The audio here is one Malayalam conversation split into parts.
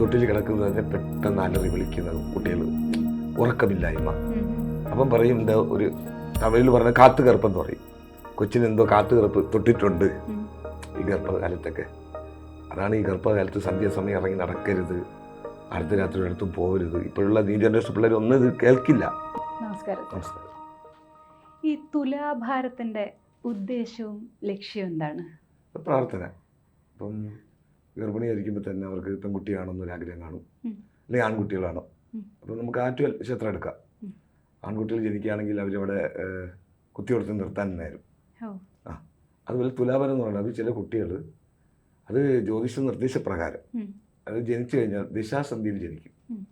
തൊട്ടിൽ കിടക്കുന്നതിനെ പെട്ടെന്ന് അലറി വിളിക്കുന്നത് കുട്ടികൾ ഉറക്കമില്ലായ്മ. അപ്പം പറയും എന്താ ഒരു തമിഴിൽ പറഞ്ഞ കാത്തു കറുപ്പെന്ന് പറയും. കൊച്ചിന് എന്തോ കാത്തു കറുപ്പ് തൊട്ടിട്ടുണ്ട് ഈ ഗർഭകാലത്തൊക്കെ. അതാണ് ഈ ഗർഭകാലത്ത് സന്ധ്യാസമയം ഇറങ്ങി നടക്കരുത്. അടുത്ത രാത്രി അടുത്തും പോകരുത് ഇപ്പോഴുള്ള ന്യൂ ജനറേഷൻ പിള്ളേർ ഒന്നും ഇത് കേൾക്കില്ല. നമസ്കാരം നമസ്കാരം. ഈ തുലാഭാരത്തിന്റെ ഉദ്ദേശവും ലക്ഷ്യവും എന്താണ്? പ്രാർത്ഥന. ഇപ്പം ഗർഭിണിയായിരിക്കുമ്പോൾ തന്നെ അവർക്ക് പെൺകുട്ടിയാണെന്നൊരു ആഗ്രഹം കാണും. അല്ലെങ്കിൽ ആൺകുട്ടികളാണോ? അപ്പോൾ അപ്പം നമുക്ക് ആറ്റുവൽ ക്ഷേത്രം എടുക്കാം. ആൺകുട്ടികൾ ജനിക്കുകയാണെങ്കിൽ അവരവിടെ കുത്തിയോടത്ത് നിർത്താൻ നേരം. ആ അതുപോലെ തുലാപരം എന്ന് പറയുന്നത് അത് ചില കുട്ടികൾ അത് ജ്യോതിഷ നിർദ്ദേശപ്രകാരം അത് ജനിച്ചു കഴിഞ്ഞാൽ ദിശാസന്ധിയിൽ ജനിക്കും.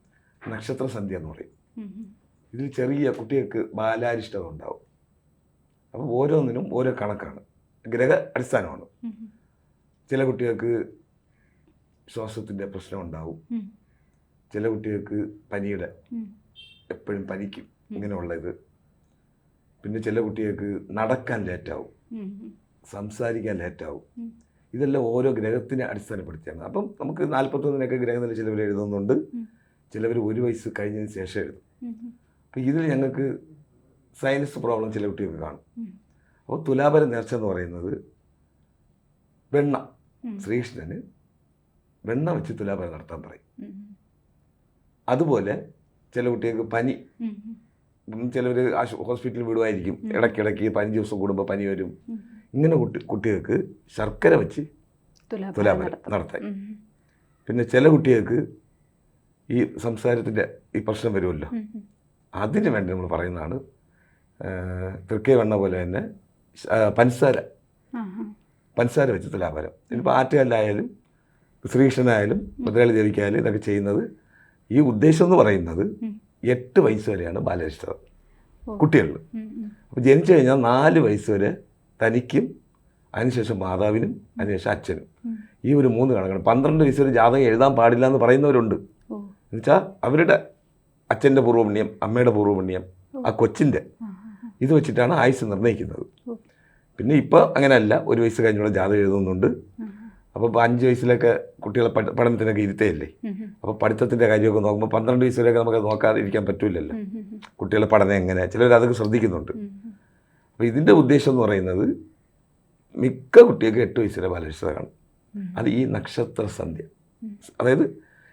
നക്ഷത്ര സന്ധ്യ എന്ന് പറയും. ഇതിൽ ചെറിയ കുട്ടികൾക്ക് ബാലാരിഷ്ടത ഉണ്ടാവും. അപ്പോൾ ഓരോന്നിനും ഓരോ കണക്കാണ്. ഗ്രഹ അടിസ്ഥാനമാണ്. ചില കുട്ടികൾക്ക് ശ്വാസത്തിന്റെ പ്രശ്നം ഉണ്ടാവും. ചില കുട്ടികൾക്ക് പനിയുടെ എപ്പോഴും പനിക്കും ഇങ്ങനെയുള്ള ഇത് പിന്നെ ചില കുട്ടികൾക്ക് നടക്കാൻ ലേറ്റാവും. സംസാരിക്കാൻ ലേറ്റാവും. ഇതെല്ലാം ഓരോ ഗ്രഹത്തിനെ അടിസ്ഥാനപ്പെടുത്തിയാണ്. അപ്പം നമുക്ക് നാൽപ്പത്തൊന്നിനൊക്കെ ഗ്രഹനില ചിലവർ എഴുതുന്നുണ്ട്. ചിലവർ ഒരു വയസ്സ് കഴിഞ്ഞതിന് ശേഷം എഴുതും. അപ്പം ഇതിൽ ഞങ്ങൾക്ക് സയൻസ് പ്രോബ്ലം ചില കുട്ടികൾക്ക് കാണും. അപ്പോൾ തുലാപര നേർച്ച എന്ന് പറയുന്നത് വെണ്ണ. ശ്രീകൃഷ്ണന് വെണ്ണ വെച്ച് തുലാപരം നടത്താൻ പറയും. അതുപോലെ ചില കുട്ടികൾക്ക് പനി. ചിലവർ ഹോസ്പിറ്റലിൽ വിടുമായിരിക്കും. ഇടയ്ക്കിടയ്ക്ക് പതിനഞ്ച് ദിവസം കൂടുമ്പോൾ പനി വരും. ഇങ്ങനെ കുട്ടി കുട്ടികൾക്ക് ശർക്കര വെച്ച് തുലാഭാരം നടത്താൻ. പിന്നെ ചില കുട്ടികൾക്ക് ഈ സംസാരത്തിന്റെ ഈ പ്രശ്നം വരുമല്ലോ. അതിന് വേണ്ടി നമ്മൾ പറയുന്നതാണ് തൃക്കെ വെണ്ണ പോലെ തന്നെ പഞ്ചസാര. പഞ്ചസാര വെച്ച് തുലാപരം ഇനിയിപ്പോൾ ആറ്റുകല്ലായാലും ശ്രീകൃഷ്ണനായാലും മുതലാളി ദേവിക്കായാലും ഇതൊക്കെ ചെയ്യുന്നത് ഈ ഉദ്ദേശം എന്ന് പറയുന്നത്. എട്ട് വയസ്സ് വരെയാണ് ബാലരക്ഷിതർ. കുട്ടികളിൽ. അപ്പോൾ ജനിച്ചു കഴിഞ്ഞാൽ നാല് വയസ്സ് വരെ തനിക്കും അതിനുശേഷം മാതാവിനും അതിനുശേഷം അച്ഛനും. ഈ ഒരു മൂന്ന് കണക്കാണ്. പന്ത്രണ്ട് വയസ്സ് വരെ ജാതകം എഴുതാൻ പാടില്ല എന്ന് പറയുന്നവരുണ്ട്. എന്നുവെച്ചാൽ അവരുടെ അച്ഛന്റെ പൂർവപുണ്യം അമ്മയുടെ പൂർവപുണ്യം ആ കൊച്ചിന്റെ. ഇത് വെച്ചിട്ടാണ് ആയുസ് നിർണയിക്കുന്നത്. പിന്നെ ഇപ്പോൾ അങ്ങനെയല്ല. ഒരു വയസ്സ് കഴിഞ്ഞുള്ള ജാതകം എഴുതുന്നുണ്ട്. അപ്പോൾ ഇപ്പോൾ അഞ്ച് വയസ്സിലൊക്കെ കുട്ടികളെ പഠ പഠനത്തിനൊക്കെ ഇരുത്തേയില്ലേ. അപ്പോൾ പഠിത്തത്തിന്റെ കാര്യമൊക്കെ നോക്കുമ്പോൾ പന്ത്രണ്ട് വയസ്സിലൊക്കെ നമുക്ക് നോക്കാതെ ഇരിക്കാൻ പറ്റില്ലല്ലോ. കുട്ടികളെ പഠനം എങ്ങനെ ചിലർ അതൊക്കെ ശ്രദ്ധിക്കുന്നുണ്ട്. അപ്പോൾ ഇതിന്റെ ഉദ്ദേശം എന്ന് പറയുന്നത് മിക്ക കുട്ടികൾക്ക് എട്ട് വയസ്സിലെ വരെ കാണും അത് ഈ നക്ഷത്ര സന്ധ്യ അതായത്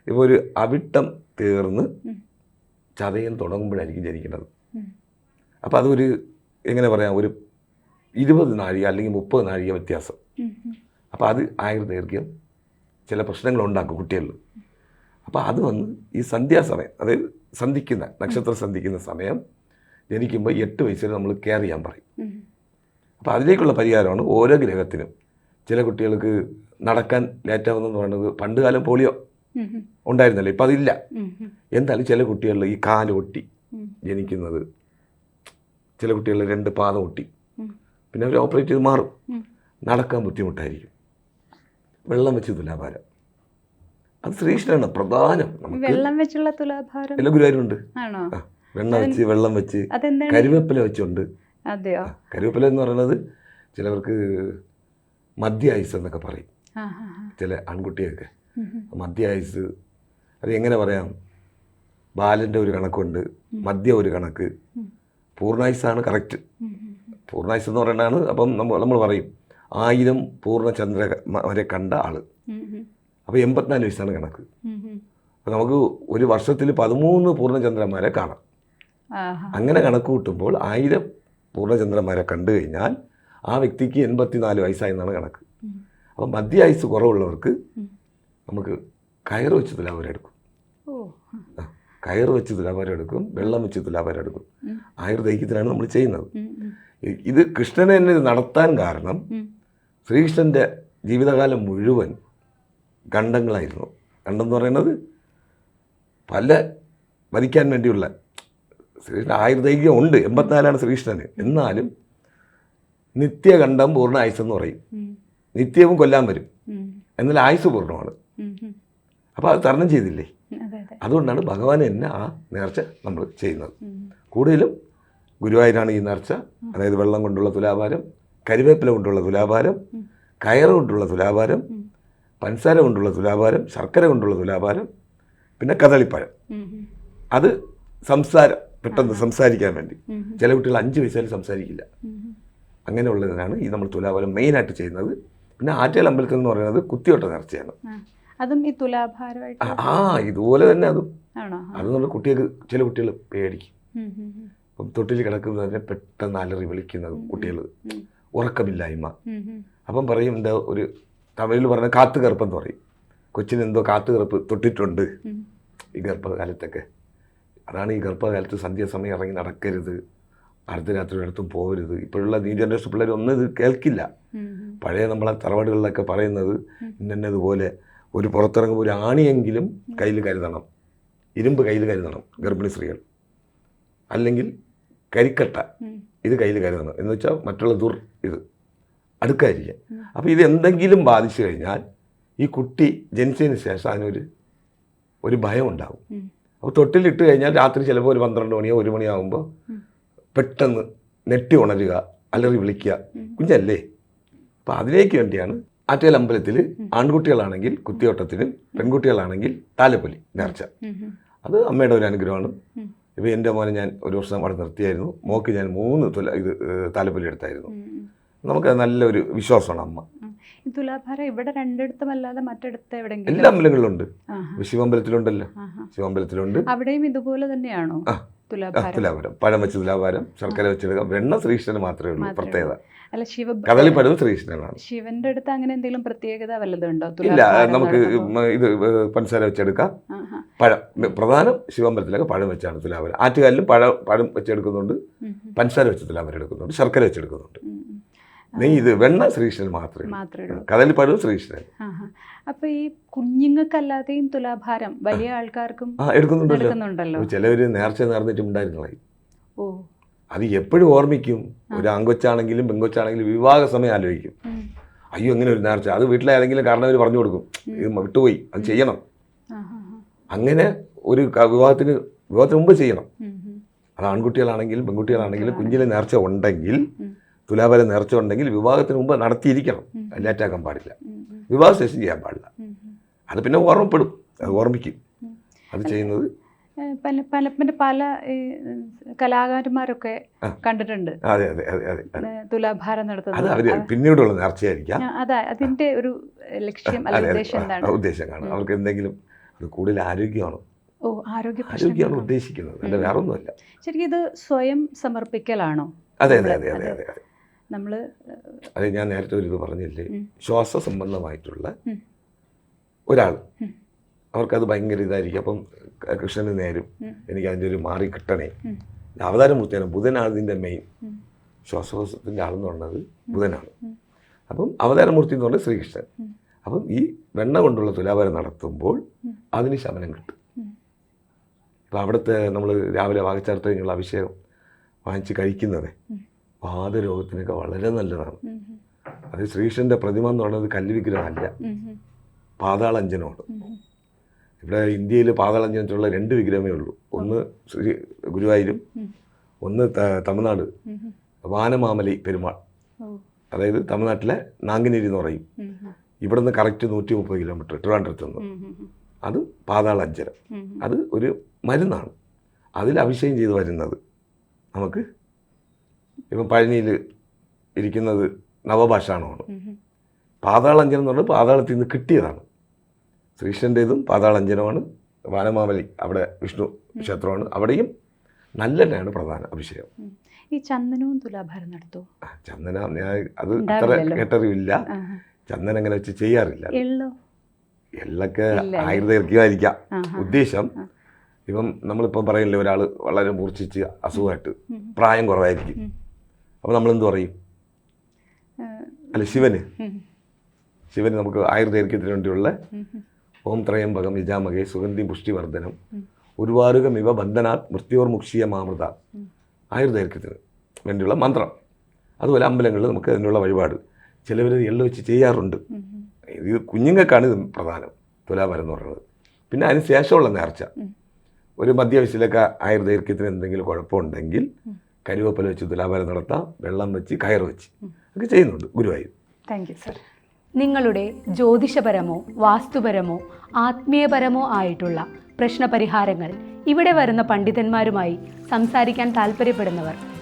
ഇപ്പോൾ ഒരു അവിട്ടം തീർന്ന്. ചതയം തുടങ്ങുമ്പോഴായിരിക്കും ജനിക്കുന്നത്. അപ്പോൾ അതൊരു എങ്ങനെ പറയാം ഒരു ഇരുപത് നാഴിക അല്ലെങ്കിൽ മുപ്പത് നാഴിക വ്യത്യാസം. അപ്പോൾ അത് ആയുർദൈർഘ്യം ചില പ്രശ്നങ്ങൾ ഉണ്ടാക്കും കുട്ടികളിൽ. അപ്പോൾ അത് വന്ന് ഈ സന്ധ്യാസമയം അതായത് സന്ധിക്കുന്ന നക്ഷത്രം സന്ധിക്കുന്ന സമയം ജനിക്കുമ്പോൾ എട്ട് വയസ്സിൽ നമ്മൾ കെയർ ചെയ്യാൻ പറയും. അപ്പോൾ അതിലേക്കുള്ള പരിഹാരമാണ് ഓരോ ഗ്രഹത്തിനും. ചില കുട്ടികൾക്ക് നടക്കാൻ ലേറ്റാവുന്നെന്ന് പറയുന്നത് പണ്ട് കാലം പോളിയോ. ഉണ്ടായിരുന്നല്ലോ ഇപ്പം അതില്ല. എന്തായാലും ചില കുട്ടികളിൽ ഈ കാലൊട്ടി. ജനിക്കുന്നത് ചില കുട്ടികളിൽ രണ്ട് പാദം ഒട്ടി പിന്നെ അവർ ഓപ്പറേറ്റ് ചെയ്ത് മാറും നടക്കാൻ ബുദ്ധിമുട്ടായിരിക്കും. വെള്ളം വെച്ച് തുലാഭാരം. അത് ശ്രീകൃഷ്ണനാണ് പ്രധാനം വെള്ളം വെച്ചുള്ള തുലാഭാരം? എല്ലാ ഗുരുവായൂരുണ്ട്. വെണ്ണ വെച്ച് വെള്ളം വെച്ച് കരുവേപ്പില വെച്ചുണ്ട്. അതെയോ? കരുവേപ്പില എന്ന് പറയുന്നത് ചിലവർക്ക് മദ്യ ഐസ് എന്നൊക്കെ പറയും. ചില ആൺകുട്ടിയൊക്കെ മദ്യ. ഐസ്. അത് എങ്ങനെ പറയാം? ബാലന്റെ ഒരു കണക്കുണ്ട് മദ്യ ഒരു കണക്ക്. പൂർണായുസാണ് കറക്റ്റ്. പൂർണായുസ് എന്ന് പറയുന്നതാണ് അപ്പം നമ്മൾ നമ്മൾ പറയും. ആയിരം പൂർണചന്ദ്ര വരെ കണ്ട ആൾ. അപ്പോൾ എൺപത്തിനാല് വയസ്സാണ് കണക്ക്. നമുക്ക് ഒരു വർഷത്തിൽ പതിമൂന്ന് പൂർണചന്ദ്രന്മാരെ കാണാം. അങ്ങനെ കണക്ക് കൂട്ടുമ്പോൾ ആയിരം പൂർണചന്ദ്രന്മാരെ കണ്ടു കഴിഞ്ഞാൽ ആ വ്യക്തിക്ക് എൺപത്തിനാല് വയസ്സായെന്നാണ് കണക്ക്. അപ്പൊ മധ്യ ആയുസ് കുറവുള്ളവർക്ക് നമുക്ക് കയറ് വെച്ച് ആ, കയറ് വെച്ച് തുലാഭാരം എടുക്കും വെള്ളം വെച്ച് ഉം. ആയുർദൈഹികത്തിലാണ് നമ്മൾ ചെയ്യുന്നത്. ഇത് കൃഷ്ണനെ തന്നെ നടത്താൻ കാരണം. ശ്രീകൃഷ്ണന്റെ ജീവിതകാലം മുഴുവൻ ഖണ്ഡങ്ങളായിരുന്നു. ഖണ്ഡം എന്ന് പറയുന്നത് പല വധിക്കാൻ വേണ്ടിയുള്ള ശ്രീകൃഷ്ണൻ ആയുർദൈർഘ്യം ഉണ്ട് എൺപത്തിനാലാണ് ശ്രീകൃഷ്ണന്. എന്നാലും നിത്യകണ്ഠം പൂർണ ആയുസ് എന്ന് പറയും. നിത്യവും കൊല്ലാൻ വരും. എന്നാൽ ആയുസ് പൂർണമാണ്. അപ്പോൾ അത് തരണം ചെയ്തില്ലേ? അതെ അതെ. അതുകൊണ്ടാണ് ഭഗവാൻ എന്നെ ആ നേർച്ച നമ്മൾ ചെയ്യുന്നത്. കൂടുതലും ഗുരുവായൂരാണ് ഈ നേർച്ച. അതായത് വെള്ളം കൊണ്ടുള്ള തുലാഭാരം കരിവേപ്പില കൊണ്ടുള്ള തുലാഭാരം കയറ് കൊണ്ടുള്ള തുലാഭാരം. പഞ്ചസാര കൊണ്ടുള്ള തുലാഭാരം ശർക്കര കൊണ്ടുള്ള തുലാഭാരം പിന്നെ കദളിപ്പഴം. അത് സംസാരം പെട്ടെന്ന് സംസാരിക്കാൻ വേണ്ടി. ചില കുട്ടികൾ അഞ്ച് വയസ്സായാലും സംസാരിക്കില്ല. അങ്ങനെയുള്ളതിനാണ് ഈ നമ്മൾ തുലാബലം മെയിനായിട്ട് ചെയ്യുന്നത്. പിന്നെ ആറ്റൽ അമ്പലത്തിൽ എന്ന് പറയുന്നത് കുത്തിയോട്ട നേർച്ചയാണ്. ആ. അതും ഈ തുലാഭാരമായിട്ട് ആ, ഇതുപോലെ തന്നെ അതും. അത് നമ്മൾ കുട്ടികൾക്ക് ചില കുട്ടികൾ പേടിക്കും. തൊട്ടിൽ കിടക്കുന്നതിനെ പെട്ടെന്ന് അലറി വിളിക്കുന്നത് കുട്ടികൾ. ഉറക്കമില്ലായ്മ. അപ്പം പറയും എന്താ ഒരു തമിഴിൽ പറഞ്ഞ കാത്തുകറുപ്പെന്ന് പറയും. കൊച്ചിന് എന്തോ കാത്തുകറുപ്പ് തൊട്ടിട്ടുണ്ട്. ഈ ഗർഭകാലത്തൊക്കെ. അതാണ് ഈ ഗർഭകാലത്ത് സന്ധ്യാസമയം ഇറങ്ങി നടക്കരുത്. അർദ്ധരാത്രി ഒരിടത്തും പോകരുത് ഇപ്പോഴുള്ള ന്യൂ ജനറേഷൻ പിള്ളേർ ഒന്നും ഇത് കേൾക്കില്ല. പഴയ നമ്മളെ തറവാടുകളിലൊക്കെ പറയുന്നത് ഇന്നതുപോലെ ഒരു പുറത്തിറങ്ങുമ്പോൾ ഒരു ആണിയെങ്കിലും കയ്യിൽ കരുതണം. ഇരുമ്പ് കയ്യിൽ കരുതണം ഗർഭിണി സ്ത്രീകൾ. അല്ലെങ്കിൽ കരിക്കട്ട. ഇത് കയ്യിൽ കരുതണം. എന്ന് വെച്ചാൽ മറ്റുള്ള ദുർ ഇത് അടുക്കായിരിക്കാം. അപ്പോൾ ഇത് എന്തെങ്കിലും ബാധിച്ചു കഴിഞ്ഞാൽ ഈ കുട്ടി ജനിച്ചതിന് ശേഷം അതിനൊരു ഒരു ഭയം ഉണ്ടാവും. അപ്പോൾ തൊട്ടിലിട്ട് കഴിഞ്ഞാൽ രാത്രി ചിലപ്പോൾ ഒരു പന്ത്രണ്ട് മണിയോ ഒരു മണിയാകുമ്പോൾ പെട്ടെന്ന് നെട്ടി ഉണരുക അലറി വിളിക്കുക. കുഞ്ഞല്ലേ? അപ്പോൾ അതിലേക്ക് വേണ്ടിയാണ് ആറ്റേൽ അമ്പലത്തിൽ ആൺകുട്ടികളാണെങ്കിൽ കുത്തിയോട്ടത്തിനും പെൺകുട്ടികളാണെങ്കിൽ താലപ്പൊലി നേർച്ച. അത് അമ്മയുടെ ഒരു അനുഗ്രഹമാണ്. ഇപ്പോൾ എന്റെ മോനെ ഞാൻ ഒരു വർഷം അവിടെ നിർത്തിയായിരുന്നു. മോക്ക് ഞാൻ മൂന്ന് തുല ഇത് താലപ്പൊലി എടുത്തായിരുന്നു. നമുക്ക് നല്ലൊരു വിശ്വാസമാണ് അമ്മ. ഇവിടെ രണ്ടിടത്തും അല്ലാതെ മറ്റിടത്ത് എവിടെയെങ്കിലും? എല്ലാ അമ്പലങ്ങളിലുണ്ട്. ശിവമ്പലത്തിലുണ്ടല്ലോ. ശിവമ്പലത്തിലുണ്ട്. അവിടെയും ഇതുപോലെ തന്നെയാണോ. തുലാഭാരം. പഴം വെച്ച് തുലാഭാരം ശർക്കര വെച്ചെടുക്കാം വെണ്ണ ശ്രീകൃഷ്ണന് മാത്രമേ ഉള്ളൂ പ്രത്യേകത. അല്ല ശിവ കദളിപ്പഴവും ശ്രീകൃഷ്ണനാണ് ശിവന്റെ അടുത്ത് അങ്ങനെ എന്തെങ്കിലും പ്രത്യേകത വല്ലതുണ്ടോ ഇല്ല നമുക്ക് ഇത് പഞ്ചസാര വെച്ചെടുക്കാം. പഴം പ്രധാനം ശിവമ്പലത്തിലൊക്കെ പഴം വെച്ചാണ് തുലാഭാരം. ആറ്റുകാലിലും പഴം പഴം വെച്ചെടുക്കുന്നുണ്ട്. പഞ്ചസാര വെച്ച് തുലാഭാരം എടുക്കുന്നുണ്ട് ശർക്കര വെച്ചെടുക്കുന്നുണ്ട്. ഉം. ഇത് വെണ്ണ ശ്രീകൃഷ്ണൻ മാത്രമേ കഥയിൽ കദളിപ്പഴവും ശ്രീകൃഷ്ണൻ അപ്പൊ ഈ കുഞ്ഞുങ്ങൾക്കല്ലാതെയും തുലാഭാരം വലിയ ആൾക്കാർക്കും എടുക്കുന്നുണ്ടല്ലോ. ചിലവര് നേർച്ച നേർന്നിട്ട് ഉണ്ടായിരുന്നേ ഓ. അത് എപ്പോഴും ഓർമ്മിക്കും. ഒരു ആങ്കൊച്ചാണെങ്കിലും പെങ്കൊച്ചാണെങ്കിലും വിവാഹ സമയം ആലോചിക്കും. അയ്യോ ഇങ്ങനെ ഒരു നേർച്ച. അത് വീട്ടിലെ ഏതെങ്കിലും അവർ പറഞ്ഞു കൊടുക്കും. ഇത് വിട്ടുപോയി. അത് ചെയ്യണം. അങ്ങനെ ഒരു വിവാഹത്തിന് വിവാഹത്തിന് മുമ്പ് ചെയ്യണം. അത് ആൺകുട്ടികളാണെങ്കിലും പെൺകുട്ടികളാണെങ്കിലും കുഞ്ഞിലെ നേർച്ച ഉണ്ടെങ്കിൽ. തുലാബല നിറച്ചുണ്ടെങ്കിൽ വിവാഹത്തിന് മുമ്പ് നടത്തിയിരിക്കണം. കല്യാറ്റാക്കാൻ ലേറ്റാക്കാൻ പാടില്ല വിവാഹ ശേഷം ചെയ്യാൻ പാടില്ല. അത് പിന്നെ ഓർമ്മപ്പെടും. അത് ഓർമ്മിക്കും. അത് ചെയ്യുന്നത് പല പല പിന്നെ പല കലാകാരന്മാരൊക്കെ കണ്ടിട്ടുണ്ട്. അതെ അതെ അതെ അതെ അതെ. തുലാഭാരം അത് നടത്തുന്നത് അവർ പിന്നീടുള്ള നേർച്ചയായിരിക്കാം. അതെ അതാ അതിന്റെ ഒരു ലക്ഷ്യം അതെ, അതെ. ഉദ്ദേശം എന്താണ്? ഉദ്ദേശം കാണും. അവർക്ക് എന്തെങ്കിലും അത് കൂടുതൽ ആരോഗ്യമാണ്? ഓ ആരോഗ്യ ആരോഗ്യമാണ് ഉദ്ദേശിക്കുന്നത്. അല്ല വേറെ ഒന്നുമല്ല ശരിക്കും ഇത് സ്വയം സമർപ്പിക്കലാണോ? അതെ അതെ അതെ. അതെ അതെ. അതെ നമ്മൾ അത് ഞാൻ നേരത്തെ ഒരു ഇത് പറഞ്ഞില്ലേ ഉം. ശ്വാസ സംബന്ധമായിട്ടുള്ള ഉം. ഒരാൾ. അവർക്കത് ഭയങ്കര ഇതായിരിക്കും അപ്പം കൃഷ്ണന് നേരും എനിക്ക് അതിന്റെ ഒരു മാറി കിട്ടണേ അവതാരം അവതാരമൂർത്തിയാണ് ബുധനാണ് ഇതിന്റെ മെയിൻ. ശ്വാസകോശത്തിന്റെ ആളെന്ന് പറയുന്നത് ബുധനാണ്. അപ്പം അവതാരമൂർത്തി എന്ന് പറഞ്ഞാൽ ശ്രീകൃഷ്ണൻ. അപ്പം ഈ വെണ്ണ കൊണ്ടുള്ള തുലാവര നടത്തുമ്പോൾ. അതിന് ശമനം കിട്ടും. ഇപ്പം അവിടുത്തെ നമ്മൾ രാവിലെ വാഗച്ചാർത്ത് കഴിഞ്ഞുള്ള അഭിഷേകം വാങ്ങിച്ച് കഴിക്കുന്നത് ഉം. വാദരോഗത്തിനൊക്കെ വളരെ നല്ലതാണ്. അത് ശ്രീകൃഷ്ണന്റെ പ്രതിമ എന്ന് പറയുന്നത് കല്ല് വിഗ്രഹമല്ല ഉം, ഉം, പാതാളഞ്ജനമാണ് ഉം, ഉം. ഇവിടെ ഇന്ത്യയിൽ പാതാളഞ്ജനത്തിലുള്ള രണ്ട് വിഗ്രഹമേ ഉള്ളൂ. ഒന്ന് ശ്രീ ഗുരുവായൂരും ഒന്ന് തമിഴ്നാട്. വാനമാമലി പെരുമാൾ. അതായത് തമിഴ്നാട്ടിലെ നാങ്കിനേരി എന്ന് പറയും. ഇവിടുന്ന് കറക്റ്റ് നൂറ്റി മുപ്പത് കിലോമീറ്റർ ട്രിവാൻഡ്രത്ത് നിന്ന്. അത് ഉം. അത് ഒരു മരുന്നാണ്. അതിൽ അഭിഷേകം ചെയ്ത് വരുന്നത്. നമുക്ക് ഇപ്പം പഴനിയിൽ ഇരിക്കുന്നത് നവഭാഷാണമാണ് പാതാളഞ്ചനം എന്ന് പറഞ്ഞാൽ പാതാളത്തിൽ നിന്ന് കിട്ടിയതാണ്. ശ്രീകൃഷ്ണന്റേതും പാതാളഞ്ജനമാണ് വാനമാവലി അവിടെ വിഷ്ണു ക്ഷേത്രമാണ്. അവിടെയും നല്ല നല്ലെണ്ണയാണ് പ്രധാന അഭിഷേകം. ഈ ചന്ദനവും തുലാഭാരം നടത്തു? ചന്ദന ഞാൻ അത് അത്ര. കേട്ടറിവില്ല. ചന്ദനം അങ്ങനെ വെച്ച് ചെയ്യാറില്ല. എള്ളോ? എള്ളൊക്കെ. ആയുർദൈർഘ്യമായിരിക്കാം. ഉദ്ദേശം. ഇപ്പം നമ്മളിപ്പം പറയില്ലേ ഒരാൾ വളരെ മൂർച്ഛിച്ച് അസുഖമായിട്ട്. പ്രായം കുറവായിരിക്കും. അപ്പോൾ നമ്മളെന്ത് പറയും? അല്ല ശിവന്. ശിവന് നമുക്ക് ആയുർദൈർഘ്യത്തിന് വേണ്ടിയുള്ള. ഓം ത്രയംബകം യജാമകെ സുഗന്ധി പുഷ്ടിവർദ്ധനം. ഒരുവാരുകം ഉരുവാരുകമിവ ബന്ധനാത് മൃത്യോർ മുക്ഷിയ മാമൃത. ആയുർദൈർഘ്യത്തിന് വേണ്ടിയുള്ള മന്ത്രം. അതുപോലെ അമ്പലങ്ങളിൽ നമുക്ക് അതിനുള്ള വഴിപാട്. ചിലവർ എല്ലാം വെച്ച് ചെയ്യാറുണ്ട്. ഇത് കുഞ്ഞുങ്ങൾക്കാണ് ഇത് പ്രധാനം. തുലാഭാരം എന്ന് പറയുന്നത്. പിന്നെ അതിന് ശേഷമുള്ള നേർച്ച. ഒരു മധ്യവയസ്സിലൊക്കെ ആയുർദൈർഘ്യത്തിന് എന്തെങ്കിലും കുഴപ്പമുണ്ടെങ്കിൽ. കരുവേപ്പില വെച്ച് തുലാഭാരം നടത്താം വെള്ളം വെച്ച് കയർ വെച്ച്. ഒക്കെ ചെയ്യുന്നുണ്ട് ഗുരുവായൂർ. താങ്ക് യു സർ നിങ്ങളുടെ ജ്യോതിഷപരമോ വാസ്തുപരമോ ആത്മീയപരമോ ആയിട്ടുള്ള പ്രശ്നപരിഹാരങ്ങൾ ഇവിടെ വരുന്ന പണ്ഡിതന്മാരുമായി സംസാരിക്കാൻ താല്പര്യപ്പെടുന്നവർ